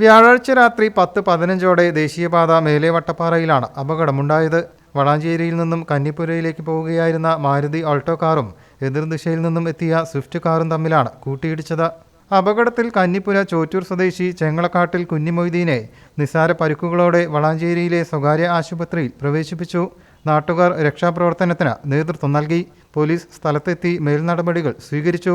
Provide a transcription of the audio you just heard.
വ്യാഴാഴ്ച രാത്രി പത്ത് പതിനഞ്ചോടെ ദേശീയപാത മേലെ വട്ടപ്പാറയിലാണ് അപകടമുണ്ടായത്. വളാഞ്ചേരിയിൽ നിന്നും കന്നിപ്പുരയിലേക്ക് പോവുകയായിരുന്ന മാരുതി ഓൾട്ടോ കാറും എതിർദിശയിൽ നിന്നും എത്തിയ സ്വിഫ്റ്റ് കാറും തമ്മിലാണ് കൂട്ടിയിടിച്ചത്. അപകടത്തിൽ കന്നിപ്പുര ചോറ്റൂർ സ്വദേശി ചെങ്ങളക്കാട്ടിൽ കുഞ്ഞിമൊയ്തീനെ നിസാര പരിക്കുകളോടെ വളാഞ്ചേരിയിലെ സ്വകാര്യ ആശുപത്രിയിൽ പ്രവേശിപ്പിച്ചു. നാട്ടുകാർ രക്ഷാപ്രവർത്തനത്തിന് നേതൃത്വം നൽകി. പോലീസ് സ്ഥലത്തെത്തി മേൽനടപടികൾ സ്വീകരിച്ചു.